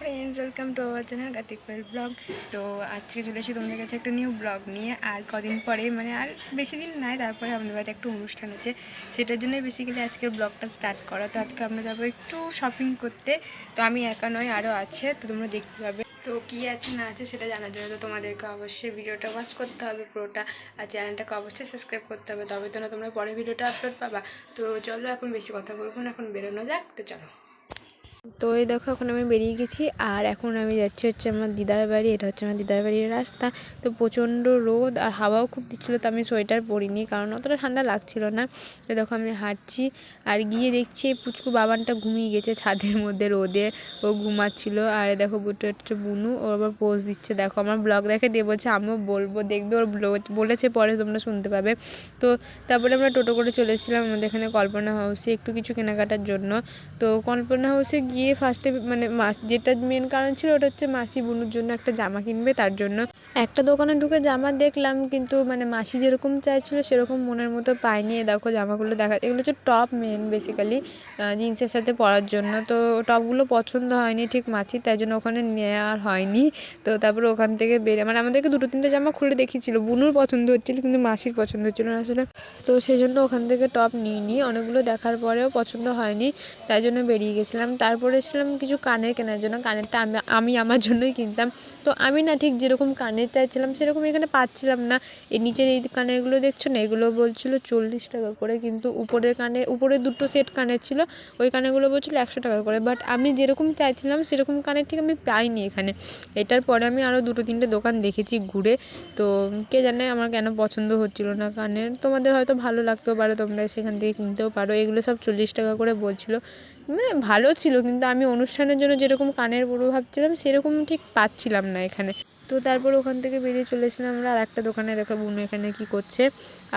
Friends welcome to our channel গাতিক vlog তো আজকে চলে এসেছি তোমাদের কাছে একটা নিউ ব্লগ নিয়ে। আর কদিন পরে মানে আর বেশি দিন নাই তারপরে আমাদের বাড়িতে একটা অনুষ্ঠান আছে সেটার জন্যই বেসিক্যালি আজকের ব্লগটা স্টার্ট করা। তো আজকে আমরা যাব একটু শপিং করতে। তো আমি একা নয় আরও আছে, তো তোমরা দেখতে পাবে। তো কী আছে, না আছে, সেটা জানার জন্য তো তোমাদেরকে অবশ্যই ভিডিওটা ওয়াচ করতে হবে পুরোটা। আর চ্যানেলটাকে অবশ্যই সাবস্ক্রাইব করতে হবে। তবে তো না, তোমরা পরে ভিডিওটা আপলোড পাবা। তো চলো, এখন বেশি কথা বলব না, এখন বেরোনো যাক। তো চলো। তো এই দেখো, এখন আমি বেরিয়ে গেছি। আর এখন আমি যাচ্ছি হচ্ছে আমার দিদার বাড়ি। এটা হচ্ছে আমার দিদার বাড়ির রাস্তা। তো প্রচণ্ড রোদ আর হাওয়াও খুব দিচ্ছিল, তো আমি সোয়েটার পরিনি কারণ অতটা ঠান্ডা লাগছিল না। তো দেখো, আমি হাঁটছি আর গিয়ে দেখছি এই পুচকু বাবানটা ঘুমিয়ে গেছে ছাদের মধ্যে রোদে। ও ঘুমাচ্ছিল। আর দেখো, বুটো হচ্ছে বুনু। ওর আবার পোজ দিচ্ছে। দেখো, আমার ব্লগ দেখে দিয়ে বলছে, আমিও বলব, দেখবে ওর ব্ল- বলেছে পরে তোমরা শুনতে পাবে। তো তারপরে আমরা টোটো করে চলে এসেছিলাম আমাদের এখানে কল্পনা হাউসে একটু কিছু কেনাকাটার জন্য। তো কল্পনা হাউসে গিয়ে ফার্স্টে মানে মাস, যেটা মেন কারণ ছিল ওটা হচ্ছে মাসি বুনুর জন্য একটা জামা কিনবে, তার জন্য। একটা দোকানে ঢুকে জামা দেখলাম, কিন্তু মানে মাসি যেরকম চাইছিল সেরকম মনের মতো এই দেখো জামাগুলো দেখা, এগুলো হচ্ছে টপ মেন বেসিক্যালি জিন্সের সাথে পরার জন্য। তো টপগুলো পছন্দ হয়নি ঠিক মাছি তাই জন্য ওখানে নেওয়া আর হয়নি। তো তারপরে ওখান থেকে বেরে মানে আমাদেরকে দুটো তিনটে জামা খুলে দেখিয়েছিল। বুনুর পছন্দ হচ্ছিল, কিন্তু মাসির পছন্দ হচ্ছিল না আসলে। তো সেই জন্য ওখান থেকে টপ নিইনি। অনেকগুলো দেখার পরেও পছন্দ হয়নি, তাই জন্য বেরিয়ে গেছিলাম। তারপরে ছিলাম কিছু কানের কেনার জন্য, কানেরটা আমি আমি আমার জন্যই কিনতাম। তো আমি না ঠিক যেরকম কানের চাইছিলাম সেরকম এখানে পাচ্ছিলাম না। এই নিচের এই কানেরগুলো দেখছ না? এগুলো বলছিল চল্লিশ টাকা করে, কিন্তু উপরের কানে, উপরে দুটো সেট কানের ছিল, ওই কানেরগুলো বলছিল একশো টাকা করে। বাট আমি যেরকম চাইছিলাম সেরকম কানের ঠিক আমি পাইনি এখানে। এটার পরে আমি আরও দুটো তিনটে দোকান দেখেছি ঘুরে। তো কে জানে আমার কেন পছন্দ হচ্ছিল না কানের। তোমাদের হয়তো ভালো লাগতেও পারে, তোমরা সেখান থেকে কিনতেও পারো। এগুলো সব চল্লিশ টাকা করে বলছিল। মানে ভালো ছিল, কিন্তু আমি অনুষ্ঠানের জন্য যেরকম কানের পুরো ভাবছিলাম সেরকম ঠিক পাচ্ছিলাম না এখানে। তো তারপর ওখান থেকে বেরিয়ে চলে এসেছিলাম আমরা আর একটা দোকানে দেখো বুনু এখানে কি করছে।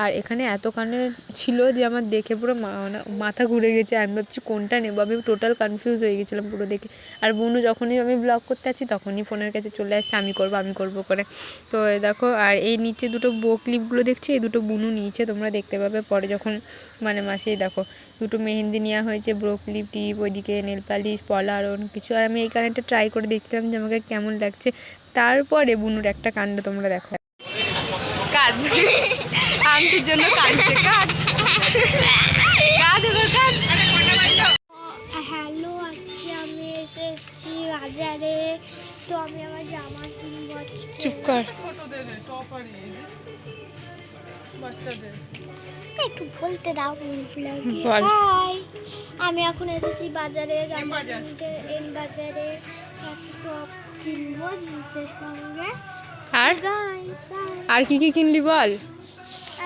আর এখানে এত কানের ছিল যে আমার দেখে পুরো মানে মাথা ঘুরে গেছে। আমি ভাবছি কোনটা নেব? আমি টোটাল কনফিউজ হয়ে গেছিলাম পুরো দেখে। আর বুনু যখনই আমি ব্লগ করতে আছি তখনই ফোনের কাছে চলে আসছে, আমি করব আমি করব করে। তো দেখো, আর এই নিচে দুটো বো ক্লিপগুলো দেখছি? এই দুটো বুনু নিয়েছে, তোমরা দেখতে পাবে পরে যখন মানে মাসেই দেখো। দুটো মেহেন্দি নেওয়া হয়েছে ব্রো ক্লিপ টিপ, ওইদিকে নেল পালিশ পলা আর অন্য কিছু। আর আমি এই কানেরটা ট্রাই করে দেখছিলাম যে আমাকে কেমন লাগছে। তারপরে বুনুর একটা কাণ্ড তোমরা দেখো। কাঁদ। আংটির জন্য কাঁদছে কাঁদ। কাঁদ এবার কাঁদ। হ্যালো আজকে আমি এসেছি বাজারে। তো আমি আমার জামা কিনবো চুপ কর। একটু বলতে দাও বল। হাই আমি এখন এসেছি বাজারে। জামা কিনতে এন বাজারে। কিনবো জিন্সের সঙ্গে আর? আর কি কি কিনলি বল?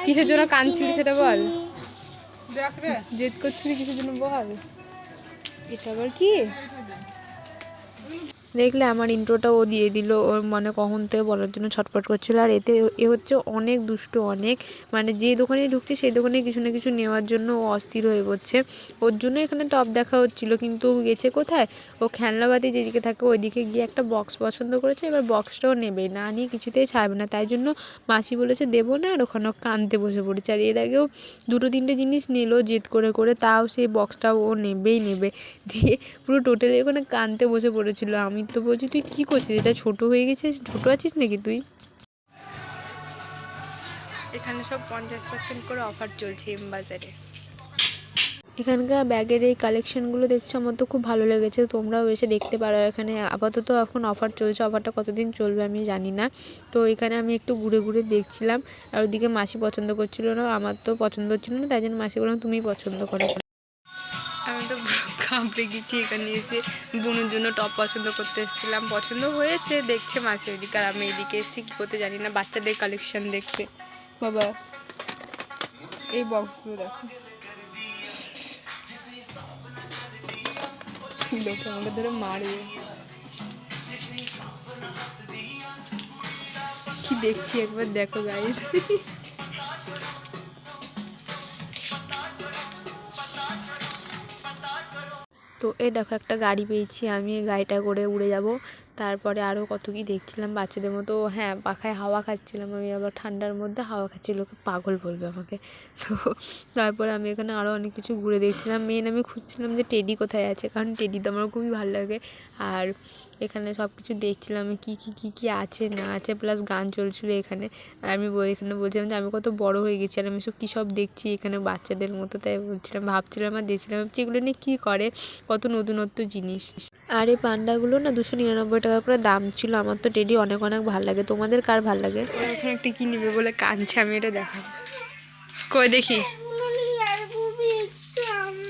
কিসের জন্য কাঁদছিলি সেটা বল? জেদ করছিলি কিসের জন্য বল? এটা আবার কি? দেখলে আমার ইন্ট্রোটা ও দিয়ে দিল, ওর মানে কখন থেকে বলার জন্য ছটফট করছিল। আর এতে এ হচ্ছে অনেক দুষ্ট, অনেক মানে যে দোকানে ঢুকছে সেই দোকানে কিছু না কিছু নেওয়ার জন্য ও অস্থির হয়ে পড়ছে। ওর জন্য এখানে টপ দেখা হচ্ছিল, কিন্তু ও গেছে কোথায়? ও খেলনাবাতি যেদিকে থাকে ওইদিকে গিয়ে একটা বক্স পছন্দ করেছে, এবার বক্সটাও নেবে না নিয়ে কিছুতেই ছাড়বে না। তাই জন্য মাসি বলেছে, দেবো না আর ওখানে ও কাঁদতে বসে পড়েছে। আর এর আগেও দুটো তিনটে জিনিস নিল জেদ করে করে, তাও সেই বক্সটা ও নেবেই নেবে। দিয়ে পুরো টোটালি ওখানে কাঁদতে বসে পড়েছিল। আমি তো বলছি তুই কী করছিস? এটা ছোটো হয়ে গেছিস? ছোটো আছিস নাকি তুই? এখানে সব পঞ্চাশ পার্সেন্ট করে অফার চলছে এম বাজারে এখানকার ব্যাগের এই কালেকশনগুলো দেখছ আমার তো খুব ভালো লেগেছে। তোমরাও এসে দেখতে পারো এখানে। আপাতত এখন অফার চলছে। অফারটা কতদিন চলবে আমি জানি না। তো এখানে আমি একটু ঘুরে ঘুরে দেখছিলাম। আর ওদিকে মাসি পছন্দ করছিল না আমার তো পছন্দ হচ্ছিল না তাই জন্য মাসি বললাম তুমি পছন্দ করো। কাঁপড়ে গেছি এখানে এসে বোনের জন্য টপ পছন্দ করতে এসেছিলাম। পছন্দ হয়েছে, দেখছে মাসি ওইদিকে আর আমি এদিকে এসেছি, কী করতে জানি না, বাচ্চাদের কালেকশন দেখতে। বাবা, এই বক্সগুলো দেখো। লোকে আমাকে ধরে মারবে কি দেখছি একবার, দেখো গাইস তো এই দেখো একটা গাড়ি পেয়েছি আমি এই গাড়িটা করে উড়ে যাব। তারপরে আরও কত কী দেখছিলাম বাচ্চাদের মতো হ্যাঁ পাখায় হাওয়া খাচ্ছিলাম আমি, আবার ঠান্ডার মধ্যে হাওয়া খাচ্ছি লোকে পাগল বলবে আমাকে। তো তারপরে আমি এখানে আরও অনেক কিছু ঘুরে দেখছিলাম। মেন আমি খুঁজছিলাম যে টেডি কোথায় আছে, কারণ টেডি তো আমার খুবই ভালো লাগে। আর এখানে সব কিছু দেখছিলাম আমি, কী কী কী কী আছে, না আছে প্লাস গান চলছিলো এখানে। আর আমি এখানে বলছিলাম যে আমি কত বড় হয়ে গেছি আর আমি সব কী সব দেখছি এখানে বাচ্চাদের মতো, তাই বলছিলাম, ভাবছিলাম আর দেখছিলাম, ভাবছি এগুলো নিয়ে কী করে, কত নতুনত্ব জিনিস। আর এই পান্ডাগুলো না দুশো নিরানব্বই টাকা করে দাম ছিল। আমার তো টেডি অনেক অনেক ভালো লাগে। তোমাদের কার ভালো লাগে? এখন একটা কি নিবে বলে কাঁদছে, আমি এটা দেখাবো। কই দেখি?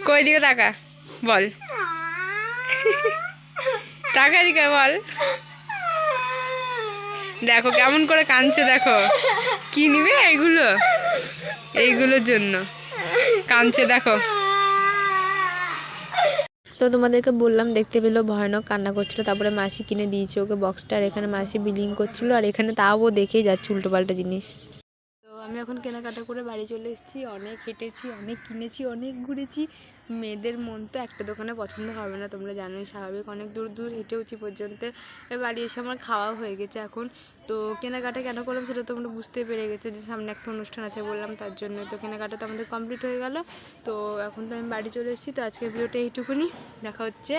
কই দিকে টাকা বল। টাকা দিকে বল। দেখো, কেমন করে কাঁদছে, দেখো। কি নিবে এইগুলো? এইগুলোর জন্য। কাঁদছে, দেখো। তো তোমাদেরকে বললাম, দেখতে পেল ভয়ানক কান্না করছিল। তারপরে মাসি কিনে দিয়েছে ওকে বক্সটা আর এখানে মাসি বিলিং করছিল, আর এখানে তাও ও দেখেই যাচ্ছে উল্টোপাল্টা জিনিস। তো আমি এখন কেনাকাটা করে বাড়ি চলে এসেছি। অনেক হেঁটেছি, অনেক কিনেছি, অনেক ঘুরেছি। মেয়েদের মন তো একটা দোকানে পছন্দ হবে না, তোমরা জানোই স্বাভাবিক। অনেক দূর দূর হেঁটে হেঁটেওছি পর্যন্ত। বাড়ি এসে আমার খাওয়া হয়ে গেছে এখন। তো কেনাকাটা কেন করলাম সেটা তোমরা বুঝতে পেরে গেছো যে সামনে একটা অনুষ্ঠান আছে বললাম তার জন্য। তো কেনাকাটা তো আমাদের কমপ্লিট হয়ে গেল। তো এখন তো আমি বাড়ি চলে এসেছি, তো আজকের ভিডিওটা এইটুকুনি। দেখা হচ্ছে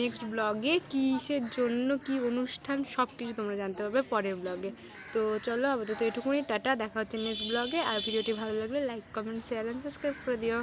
নেক্সট ব্লগে কিসের জন্য, কি অনুষ্ঠান সব কিছু তোমরা জানতে পারবে পরের ব্লগে তো চলো আপাতত এটুকুনি টাটা। দেখা হচ্ছে নেক্সট ব্লগে আর ভিডিওটি ভালো লাগলে like comment share and subscribe করে দিও।